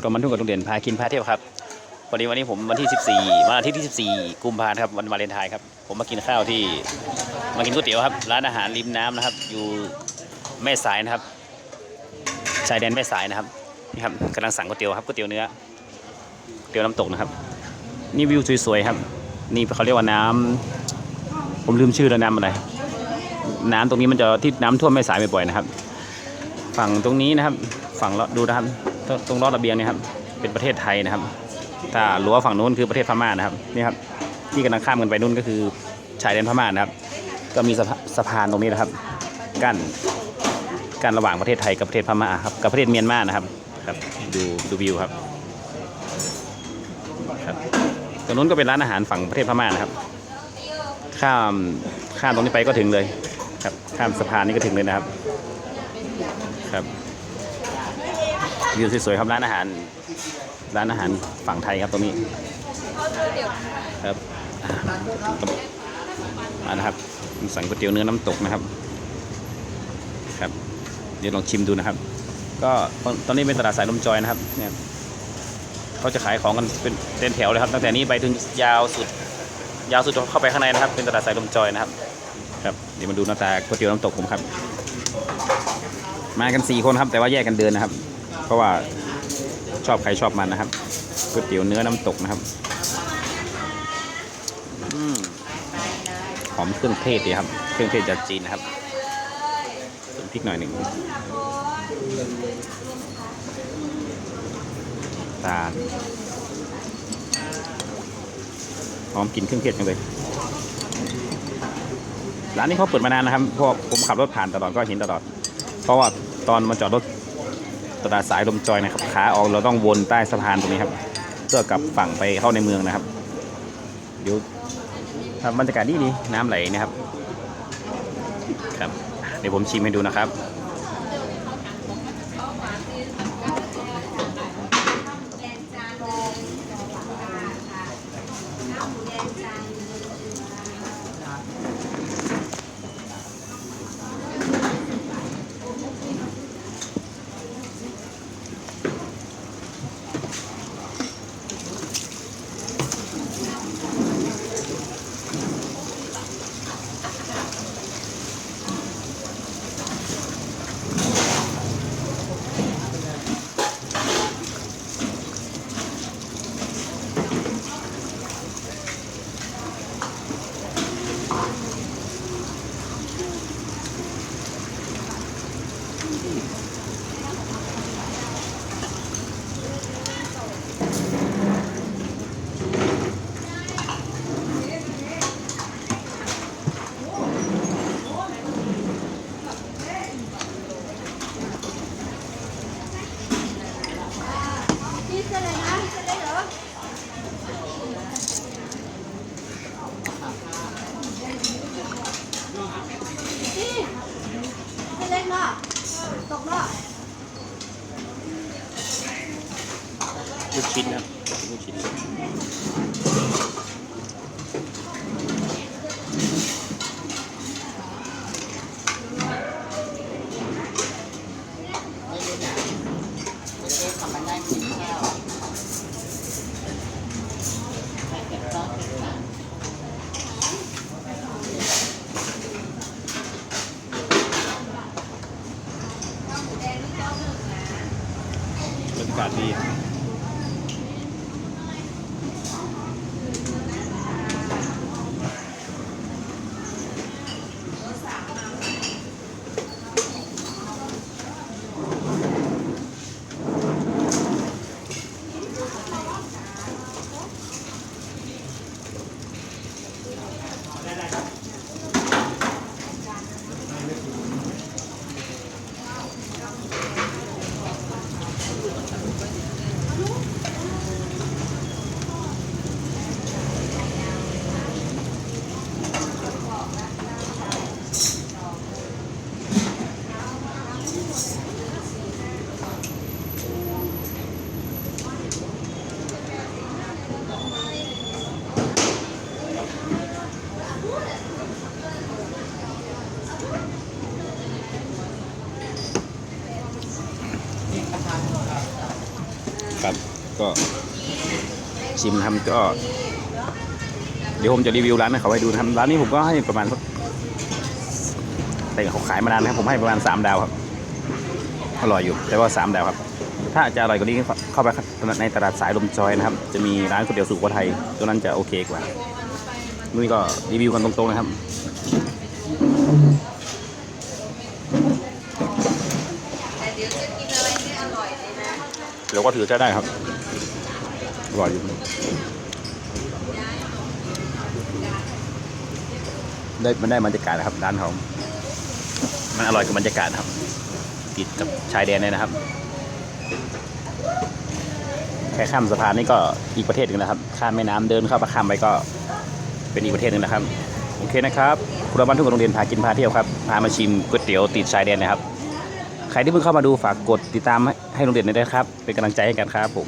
คุณอมันทุ่งกับลุงเด่นพากินพาเที่ยวครับวันนี้วันนี้ผมวันที่ 14วันอาทิตย์ที่ 14 กุมภาพันธ์ครับวันวาเลนไทน์ครับผมมากินข้าวที่มากินก๋วยเตี๋ยวครับ ร้านอาหารริมน้ำนะครับ อยู่แม่สายนะครับชายแดนแม่สายนะครับนี่ครับกำลังสั่งก๋วยเตี๋ยวครับก๋วยเตี๋ยวเนื้อก๋วยเตี๋ยวน้ำตกนะครับ นี่วิวสวยๆครับ นี่เขาเรียกว่าน้ำผมลืมชื่อแล้วน้ำอะไรน้ำตรงนี้มันจะที่น้ำท่วมแม่สายบ่อยๆนะครับ ฝั่งตรงนี้นะครับ ฝั่งเลาดูนะครับ ตรงรอดระเบียงเนี่ยครับเป็นประเทศไทยนะครับ ถ้ารั้วฝั่งนู้นคือประเทศพม่านะครับนี่ครับที่กำลังข้ามกันไปนู่นก็คือชายแดนพม่านะครับ ก็มีสะสะพานตรงนี้นะครับ กั้นกั้นระหว่างประเทศไทยกับประเทศพม่าครับกับประเทศเมียนมานะครับครับดูดูวิวครับครับตรงนู้นก็เป็นร้านอาหารฝั่งประเทศพม่านะครับข้ามข้ามตรงนี้ไปก็ถึงเลยครับข้ามสะพานนี้ก็ถึงเลยนะครับครับ วิวสวยๆครับร้านอาหาร ร้านอาหารฝั่งไทยครับตรงนี้ครับอ่านะครับสั่งก๋วยเตี๋ยวเนื้อน้ำตกนะครับ ครับ เดี๋ยวลองชิมดูนะครับ ก็ตอนนี้เป็นตลาดสายลมจอยนะครับเนี่ยเขาจะขายของกันเป็นเป็นแถวเลยครับตั้งแต่นี้ไปถึงยาวสุด ยาวสุดเข้าไปข้างในนะครับ เป็นตลาดสายลมจอยนะครับ ครับเดี๋ยวมาดูหน้าตาก๋วยเตี๋ยวน้ำตกผมครับ มากันสี่คนครับแต่ว่าแยกกันเดินนะครับ เพราะว่าชอบใครชอบมันนะครับก๋วยเตี๋ยวเนื้อน้ำตกนะครับหอมเครื่องเทศดีครับ เครื่องเทศจากจีนนะครับเติมพริกหน่อยหนึ่งตาลหอมกลิ่นเครื่องเทศจังเลยร้านนี้เขาเปิดมานานนะครับพราะผมขับรถผ่านตลอดก็เห็นตลอด เพราะว่าตอนมาจอดรถ ตลาดสายลมจอยนะครับขาออกเราต้องวนใต้สะพานตรงนี้ครับเพื่อกลับฝั่งไปเข้าในเมืองนะครับเดี๋ยวครับบรรยากาศดีดีน้ำไหลนะครับครับ เดี๋ยวผมชิมให้ดูนะครับ พี่เสร็จเลยนะเสร็จเลยเหรอพี่เสร็จเลยเนาะตกเนาะ ลูก ชิ้นนะลูกชิ้นบรรยากาศดี ก็ชิมทำก็ เดี๋ยวผมจะรีวิวร้านให้เขาให้ดูนะครับร้านนี้ผมก็ให้ประมาณสักแต่เขาขายมานานนะครับผมให้ประมาณสามดาวครับอร่อยอยู่ แต่ว่าสามดาวครับ ถ้าจะอร่อยกว่านี้เข้าไปในตลาดสายลมจอยนะครับ จะมีร้านก๋วยเตี๋ยวสุโขทัยตัวนั้นจะโอเคกว่านี่ก็รีวิวกันตรงๆนะครับเดี๋ยวก็ถือใช้ได้ครับ อร่อยอยู่ได้มันได้บรรยากาศนะครับร้านเขามันอร่อยกับบรรยากาศครับ ติดกับชายแดนเลยนะครับ แค่ข้ามสะพานนี่ก็อีกประเทศหนึ่งนะครับ ข้ามแม่น้ำเดินเข้าประคำไปก็เป็นอีกประเทศหนึ่งนะครับ โอเคนะครับคุณรบ้นทุกคนโรงเรียนพากินพาเที่ยวครับ พามาชิมก๋วยเตี๋ยวติดชายแดนนะครับ ใครที่เพิ่งเข้ามาดูฝากกดติดตามให้โรงเรียนด้วยนะครับ เป็นกำลังใจให้กันครับผม